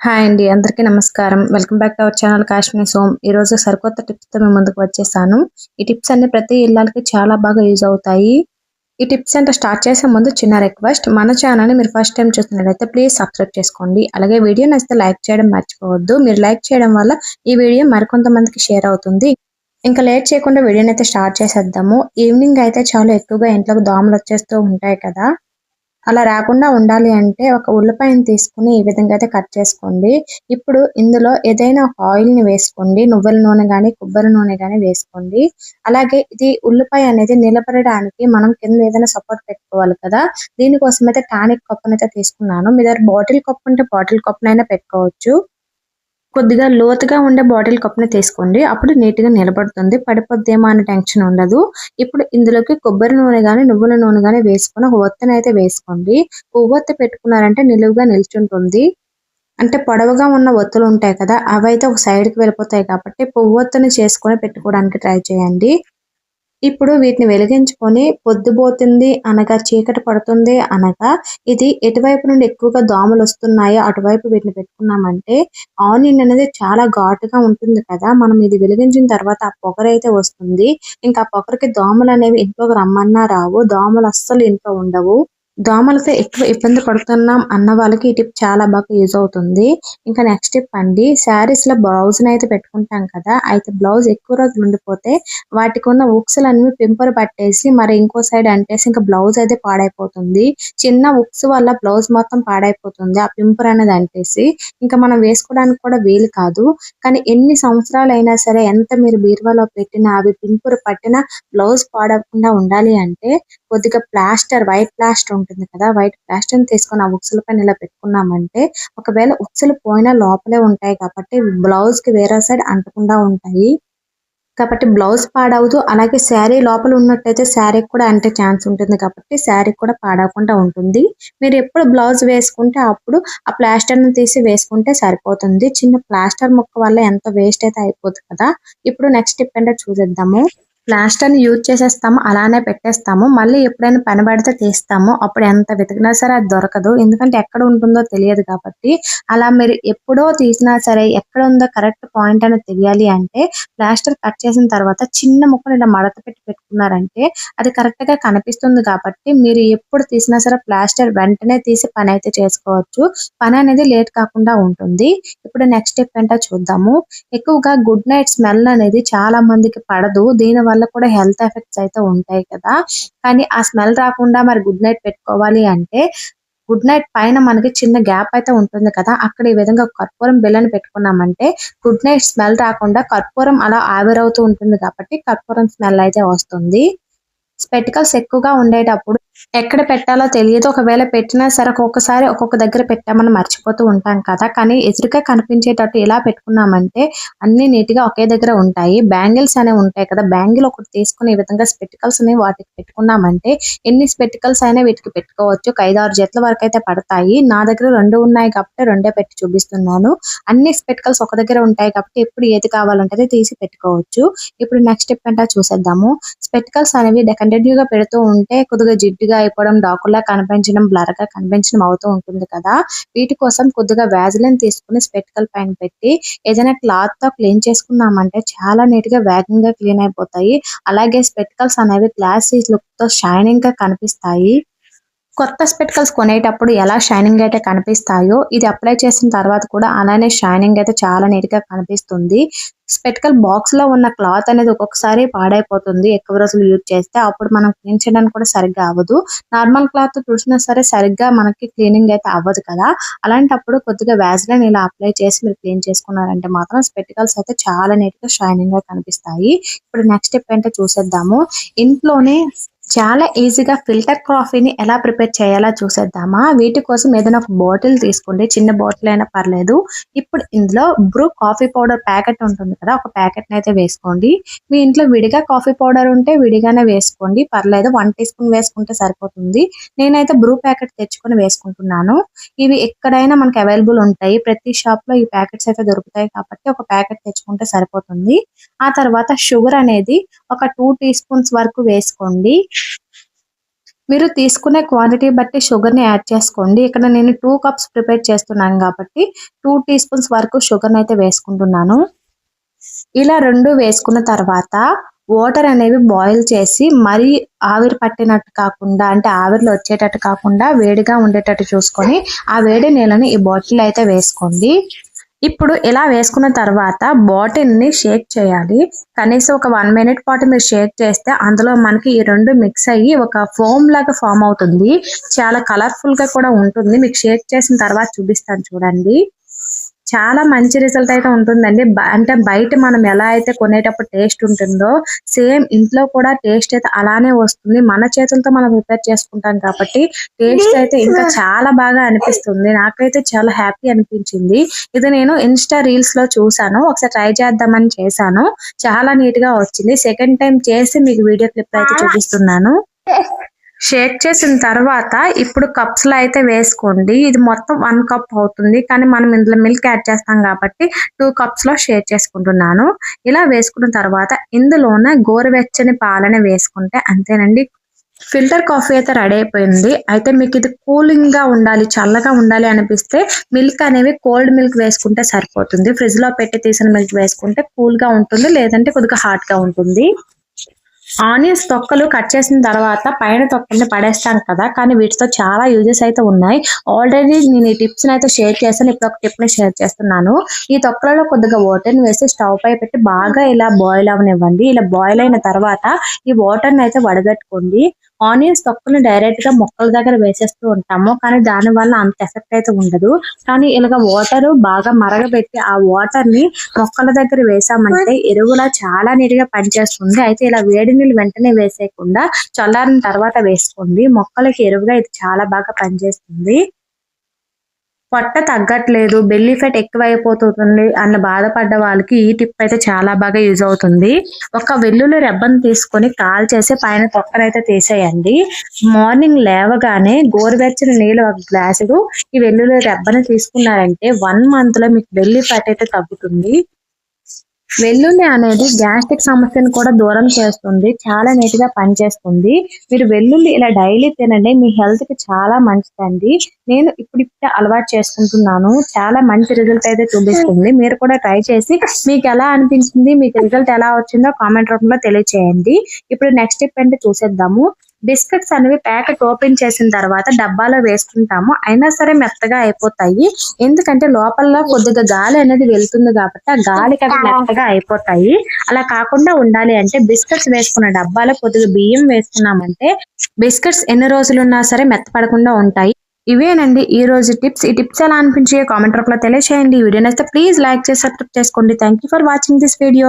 Hi అండి అందరికీ నమస్కారం. Welcome back to our channel Kashmir soan. ఈ రోజు సరికొత్త టిప్స్తో మేము ముందుకు వచ్చేసాను. ఈ టిప్స్ అన్ని ప్రతి ఇళ్ళకి చాలా బాగా యూజ్ అవుతాయి. ఈ టిప్స్ అంటే స్టార్ట్ చేసే ముందు చిన్న రిక్వెస్ట్. మన ఛానల్ని మీరు ఫస్ట్ టైం చూస్తున్నట్లయితే ప్లీజ్ సబ్స్క్రైబ్ చేసుకోండి. అలాగే వీడియో నచ్చితే లైక్ చేయడం మర్చిపోవద్దు. మీరు లైక్ చేయడం వల్ల ఈ వీడియో మరికొంతమందికి షేర్ అవుతుంది. ఇంకా లేట్ చేయకుండా వీడియోని అయితే స్టార్ట్ చేసేద్దాము. ఈవినింగ్ అయితే చాలా ఎక్కువగా ఇంట్లోకి దోమలు వచ్చేస్తూ ఉంటాయి కదా. అలా రాకుండా ఉండాలి అంటే ఒక ఉల్లిపాయను తీసుకుని ఈ విధంగా అయితే కట్ చేసుకోండి. ఇప్పుడు ఇందులో ఏదైనా ఆయిల్ని వేసుకోండి. నువ్వుల నూనె కానీ కొబ్బరి నూనె కానీ వేసుకోండి. అలాగే ఇది ఉల్లిపాయ అనేది నిలబడడానికి మనం కింద ఏదైనా సపోర్ట్ పెట్టుకోవాలి కదా. దీనికోసం అయితే టానిక్ కప్పునైతే తీసుకున్నాను. మీ దగ్గర బాటిల్ కప్పు ఉంటే బాటిల్ కప్పునైనా పెట్టుకోవచ్చు. కొద్దిగా లోతుగా ఉండే బాటిల్ కప్ని తీసుకోండి. అప్పుడు నీట్గా నిలబడుతుంది. పడిపోద్దేమో అనే టెన్షన్ ఉండదు. ఇప్పుడు ఇందులోకి కొబ్బరి నూనె కానీ నువ్వుల నూనె కానీ వేసుకొని ఒక ఒత్తనైతే వేసుకోండి. ఒత్తి పెట్టుకున్నారంటే నిలువుగా నిల్చుంటుంది. అంటే పొడవుగా ఉన్న ఒత్తులు ఉంటాయి కదా అవి అయితే ఒక సైడ్కి వెళ్ళిపోతాయి కాబట్టి పువ్వొత్తుని చేసుకొని పెట్టుకోవడానికి ట్రై చేయండి. ఇప్పుడు వీటిని వెలిగించుకొని పొద్దుపోతుంది అనగా చీకటి పడుతుంది అనగా ఇది ఎటువైపు నుండి ఎక్కువగా దోమలు వస్తున్నాయో అటువైపు వీటిని పెట్టుకున్నామంటే ఆనియన్ అనేది చాలా ఘాటుగా ఉంటుంది కదా. మనం ఇది వెలిగించిన తర్వాత ఆ పొగరైతే వస్తుంది. ఇంకా ఆ పొగరికి దోమలు అనేవి ఇంట్లోకి రమ్మన్నా రావు. దోమలు అస్సలు ఇంట్లో ఉండవు. దోమలతో ఎక్కువ ఇబ్బంది పడుతున్నాం అన్న వాళ్ళకి ఈ టిప్ చాలా బాగా యూజ్ అవుతుంది. ఇంకా నెక్స్ట్ టిప్ అండి శారీస్లో బ్లౌజ్ అయితే పెట్టుకుంటాం కదా అయితే బ్లౌజ్ ఎక్కువ రోజులు ఉండిపోతే వాటికి ఉన్న ఉక్సులు అన్ని పింపర్ పట్టేసి మరి ఇంకో సైడ్ అంటేసి ఇంకా బ్లౌజ్ అయితే పాడైపోతుంది. చిన్న ఉక్స్ వల్ల బ్లౌజ్ మొత్తం పాడైపోతుంది ఆ పింపర్ అనేది అంటేసి. ఇంకా మనం వేసుకోవడానికి కూడా వీలు కాదు. కానీ ఎన్ని సంవత్సరాలు అయినా సరే ఎంత మీరు బీరువాలో పెట్టినా అవి పింపురు పట్టిన బ్లౌజ్ పాడకుండా ఉండాలి అంటే కొద్దిగా ప్లాస్టర్ వైట్ ప్లాస్టర్ ఉంటుంది కదా వైట్ ప్లాస్టర్ తీసుకొని ఆ ఉక్సుల పైన ఇలా పెట్టుకున్నామంటే ఒకవేళ ఉక్సులు పోయినా లోపలే ఉంటాయి కాబట్టి బ్లౌజ్కి వేరే సైడ్ అంటకుండా ఉంటాయి. కాబట్టి బ్లౌజ్ పాడవదు అలాగే శారీ లోపల ఉన్నట్టయితే శారీకి కూడా అంటే ఛాన్స్ ఉంటుంది కాబట్టి శారీ కూడా పాడవకుండా ఉంటుంది. మీరు ఎప్పుడు బ్లౌజ్ వేసుకుంటే అప్పుడు ఆ ప్లాస్టర్ని తీసి వేసుకుంటే సరిపోతుంది. చిన్న ప్లాస్టర్ ముక్క వల్ల ఎంత వేస్ట్ అయితే అయిపోతుంది కదా. ఇప్పుడు నెక్స్ట్ స్టెప్ అంటే చూసేద్దాము. ప్లాస్టర్ని యూజ్ చేసేస్తాము అలానే పెట్టేస్తాము. మళ్ళీ ఎప్పుడైనా పని పడితే తీస్తాము. అప్పుడు ఎంత వెతికినా సరే అది దొరకదు. ఎందుకంటే ఎక్కడ ఉంటుందో తెలియదు కాబట్టి. అలా మీరు ఎప్పుడో తీసినా సరే ఎక్కడ ఉందో కరెక్ట్ పాయింట్ అనేది తెలియాలి అంటే ప్లాస్టర్ కట్ చేసిన తర్వాత చిన్న ముక్కను ఇలా మడత పెట్టి పెట్టుకున్నారంటే అది కరెక్ట్గా కనిపిస్తుంది కాబట్టి మీరు ఎప్పుడు తీసినా సరే ప్లాస్టర్ వెంటనే తీసి పని అయితే చేసుకోవచ్చు. పని అనేది లేట్ కాకుండా ఉంటుంది. ఇప్పుడు నెక్స్ట్ స్టెప్ ఏంటో చూద్దాము. ఎక్కువగా గుడ్ నైట్ స్మెల్ అనేది చాలా మందికి పడదు. దీని వల్ల కూడా హెల్త్ ఎఫెక్ట్స్ అయితే ఉంటాయి కదా. కానీ ఆ స్మెల్ రాకుండా మరి గుడ్ నైట్ పెట్టుకోవాలి అంటే గుడ్ నైట్ పైన మనకి చిన్న గ్యాప్ అయితే ఉంటుంది కదా. అక్కడ ఈ విధంగా కర్పూరం బిల్లని పెట్టుకున్నామంటే గుడ్ నైట్ స్మెల్ రాకుండా కర్పూరం అలా ఆవిరవుతూ ఉంటుంది కాబట్టి కర్పూరం స్మెల్ అయితే వస్తుంది. స్పెటికల్స్ ఎక్కువగా ఉండేటప్పుడు ఎక్కడ పెట్టాలో తెలియదు. ఒకవేళ పెట్టినా సరే ఒక్కొక్కసారి ఒక్కొక్క దగ్గర పెట్టామని మర్చిపోతూ ఉంటాం కదా. కానీ ఎదురుగా కనిపించేటట్టు ఎలా పెట్టుకున్నామంటే అన్ని నీట్గా ఒకే దగ్గర ఉంటాయి. బ్యాంగిల్స్ అనేవి ఉంటాయి కదా. బ్యాంగిల్ ఒకటి తీసుకుని ఈ విధంగా స్పెటికల్స్ అనేవి వాటికి పెట్టుకున్నామంటే ఎన్ని స్పెటికల్స్ అయినా వీటికి పెట్టుకోవచ్చు. ఒక ఐదారు జట్ల వరకు అయితే పడతాయి. నా దగ్గర రెండు ఉన్నాయి కాబట్టి రెండే పెట్టి చూపిస్తున్నాను. అన్ని స్పెటికల్స్ ఒక దగ్గర ఉంటాయి కాబట్టి ఎప్పుడు ఏది కావాలంటే తీసి పెట్టుకోవచ్చు. ఇప్పుడు నెక్స్ట్ స్టెప్ అంటే చూసేద్దాము. స్పెటికల్స్ అనేవి కంటిన్యూగా పెడుతూ ఉంటే కొద్దిగా జిడ్డు జిడ్డుగా అయిపోవడం డాకుల్లా కనిపించడం బ్లర్గా కనిపించడం అవుతూ ఉంటుంది కదా. వీటి కోసం కొద్దిగా వ్యాజిలిన్ తీసుకుని స్పెటికల్ పైన పెట్టి ఏదైనా క్లాత్తో క్లీన్ చేసుకున్నామంటే చాలా నీట్గా వేగంగా క్లీన్ అయిపోతాయి. అలాగే స్పెటికల్స్ అనేవి గ్లాస్ లుక్తో షైనింగ్గా కనిపిస్తాయి. కొత్త స్పెటికల్స్ కొనేటప్పుడు ఎలా షైనింగ్ అయితే కనిపిస్తాయో ఇది అప్లై చేసిన తర్వాత కూడా అలానే షైనింగ్ అయితే చాలా నీట్గా కనిపిస్తుంది. స్పెటికల్ బాక్స్లో ఉన్న క్లాత్ అనేది ఒక్కొక్కసారి పాడైపోతుంది ఎక్కువ రోజులు యూజ్ చేస్తే అప్పుడు మనం క్లీన్ చేయడానికి కూడా సరిగ్గా అవ్వదు. నార్మల్ క్లాత్ తుడిచినా సరే సరిగ్గా మనకి క్లీనింగ్ అయితే అవ్వదు కదా. అలాంటప్పుడు కొద్దిగా వ్యాజ్లైన్ ఇలా అప్లై చేసి మీరు క్లీన్ చేసుకున్నారంటే మాత్రం స్పెటికల్స్ అయితే చాలా నీట్గా షైనింగ్ కనిపిస్తాయి. ఇప్పుడు నెక్స్ట్ స్టెప్ ఏంటో చూసేద్దాము. ఇంట్లోనే చాలా ఈజీగా ఫిల్టర్ కాఫీని ఎలా ప్రిపేర్ చేయాలో చూసేద్దామా. వీటి కోసం ఏదైనా ఒక బాటిల్ తీసుకోండి. చిన్న బాటిల్ అయినా పర్లేదు. ఇప్పుడు ఇందులో బ్రూ కాఫీ పౌడర్ ప్యాకెట్ ఉంటుంది కదా ఒక ప్యాకెట్ అయితే వేసుకోండి. మీ ఇంట్లో విడిగా కాఫీ పౌడర్ ఉంటే విడిగానే వేసుకోండి. పర్లేదు వన్ టీ స్పూన్ వేసుకుంటే సరిపోతుంది. నేనైతే బ్రూ ప్యాకెట్ తెచ్చుకొని వేసుకుంటున్నాను. ఇవి ఎక్కడైనా మనకి అవైలబుల్ ఉంటాయి. ప్రతి షాప్లో ఈ ప్యాకెట్స్ అయితే దొరుకుతాయి కాబట్టి ఒక ప్యాకెట్ తెచ్చుకుంటే సరిపోతుంది. ఆ తర్వాత షుగర్ అనేది ఒక టూ టీ స్పూన్స్ వరకు వేసుకోండి. మీరు తీసుకునే క్వాంటిటీ బట్టి షుగర్ని యాడ్ చేసుకోండి. ఇక్కడ నేను టూ కప్స్ ప్రిపేర్ చేస్తున్నాను కాబట్టి టూ టీ స్పూన్స్ వరకు షుగర్ని అయితే వేసుకుంటున్నాను. ఇలా రెండు వేసుకున్న తర్వాత వాటర్ అనేవి బాయిల్ చేసి మరీ ఆవిరి పట్టినట్టు కాకుండా అంటే ఆవిరిలో వచ్చేటట్టు కాకుండా వేడిగా ఉండేటట్టు చూసుకొని ఆ వేడి నీళ్ళని ఈ బాటిల్ అయితే వేసుకోండి. ఇప్పుడు ఇలా వేసుకున్న తర్వాత బాటిల్ని షేక్ చేయాలి. కనీసం ఒక వన్ మినిట్ పాటు మీరు షేక్ చేస్తే అందులో మనకి ఈ రెండు మిక్స్ అయ్యి ఒక ఫోమ్ లాగా ఫామ్ అవుతుంది. చాలా కలర్ఫుల్గా కూడా ఉంటుంది. మీకు షేక్ చేసిన తర్వాత చూపిస్తాను చూడండి. చాలా మంచి రిజల్ట్ అయితే ఉంటుందండి. అంటే బయట మనం ఎలా అయితే కొనేటప్పుడు టేస్ట్ ఉంటుందో సేమ్ ఇంట్లో కూడా టేస్ట్ అయితే అలానే వస్తుంది. మన చేతులతో మనం ప్రిపేర్ చేసుకుంటాం కాబట్టి టేస్ట్ అయితే ఇంకా చాలా బాగా అనిపిస్తుంది. నాకైతే చాలా హ్యాపీ అనిపించింది. ఇది నేను ఇన్స్టా రీల్స్లో చూసాను ఒకసారి ట్రై చేద్దామని చేశాను. చాలా నీట్గా వచ్చింది. సెకండ్ టైం చేసి మీకు వీడియో క్లిప్ అయితే చూపిస్తున్నాను. షేక్ చేసిన తర్వాత ఇప్పుడు కప్స్లో అయితే వేసుకోండి. ఇది మొత్తం వన్ కప్ అవుతుంది. కానీ మనం ఇందులో మిల్క్ యాడ్ చేస్తాం కాబట్టి టూ కప్స్లో షేర్ చేసుకుంటున్నాను. ఇలా వేసుకున్న తర్వాత ఇందులోనే గోరువెచ్చని పాలని వేసుకుంటే అంతేనండి. ఫిల్టర్ కాఫీ అయితే రెడీ అయిపోయింది. అయితే మీకు ఇది కూలింగ్గా ఉండాలి చల్లగా ఉండాలి అనిపిస్తే మిల్క్ అనేవి కోల్డ్ మిల్క్ వేసుకుంటే సరిపోతుంది. ఫ్రిడ్జ్లో పెట్టి తీసిన మిల్క్ వేసుకుంటే కూల్గా ఉంటుంది లేదంటే కొద్దిగా హాట్గా ఉంటుంది. ఆనియన్స్ తొక్కలు కట్ చేసిన తర్వాత పైన తొక్కల్ని పడేస్తాం కదా కానీ వీటితో చాలా యూజెస్ అయితే ఉన్నాయి. ఆల్రెడీ నేను ఈ టిప్స్ అయితే షేర్ చేశాను ఇప్పుడు ఒక టిప్ని షేర్ చేస్తున్నాను. ఈ తొక్కలలో కొద్దిగా వాటర్ని వేసి స్టవ్ పై పెట్టి బాగా ఇలా బాయిల్ అవనివ్వండి. ఇలా బాయిల్ అయిన తర్వాత ఈ వాటర్ని అయితే వడగట్టుకోండి. ఆనియన్స్ తొక్కలు డైరెక్ట్గా మొక్కల దగ్గర వేసేస్తూ ఉంటాము. కానీ దాని వల్ల అంత ఎఫెక్ట్ అయితే ఉండదు. కానీ ఇలాగ వాటర్ బాగా మరగబెట్టి ఆ వాటర్ని మొక్కల దగ్గర వేసామంటే ఎరువులా చాలా నీట్గా పనిచేస్తుంది. అయితే ఇలా వేడి నీళ్ళు వెంటనే వేసేయకుండా చల్లారిన తర్వాత వేసుకోండి. మొక్కలకి ఎరువుగా ఇది చాలా బాగా పనిచేస్తుంది. పొట్ట తగ్గట్లేదు బెల్లీ ఫెట్ ఎక్కువైపోతుంది అన్న బాధపడ్డ వాళ్ళకి ఈ టిప్ అయితే చాలా బాగా యూజ్ అవుతుంది. ఒక వెల్లుల్లి రెబ్బను తీసుకొని కాల్ చేసి పైన తొక్కనైతే తీసేయండి. మార్నింగ్ లేవగానే గోరువెచ్చని నీళ్ళు ఒక గ్లాసులు ఈ వెల్లుల్లి రెబ్బను తీసుకున్నారంటే వన్ మంత్లో మీకు బెల్లీ ఫెట్ అయితే తగ్గుతుంది. వెల్లుల్లి అనేది గ్యాస్ట్రిక్ సమస్యను కూడా దూరం చేస్తుంది చాలా నీట్గా పనిచేస్తుంది. మీరు వెల్లుల్లి ఇలా డైలీ తినండి మీ హెల్త్కి చాలా మంచిదండి. నేను ఇప్పుడు ఇప్పుడే అలవాటు చేసుకుంటున్నాను చాలా మంచి రిజల్ట్ అయితే చూపిస్తుంది. మీరు కూడా ట్రై చేసి మీకు ఎలా అనిపించింది మీకు రిజల్ట్ ఎలా వచ్చిందో కామెంట్ రూపంలో తెలియచేయండి. ఇప్పుడు నెక్స్ట్ స్టెప్ అంటే చూసేద్దాము. బిస్కెట్స్ అనేవి ప్యాకెట్ ఓపెన్ చేసిన తర్వాత డబ్బాలో వేసుకుంటాము. అయినా సరే మెత్తగా అయిపోతాయి. ఎందుకంటే లోపల కొద్దిగా గాలి అనేది వెళ్తుంది కాబట్టి ఆ గాలికి అవి మెత్తగా అయిపోతాయి. అలా కాకుండా ఉండాలి అంటే బిస్కెట్స్ వేసుకున్న డబ్బాలో కొద్దిగా బియ్యం వేసుకున్నామంటే బిస్కెట్స్ ఎన్ని రోజులు ఉన్నా సరే మెత్తపడకుండా ఉంటాయి. ఇవేనండి ఈ రోజు టిప్స్. ఈ టిప్స్ ఎలా అనిపించి కామెంట్ రూపంలో తెలియచేయండి. ఈ వీడియో నచ్చితే ప్లీజ్ లైక్ చేసి సబ్స్క్రైబ్ చేసుకోండి. Thank you for watching this video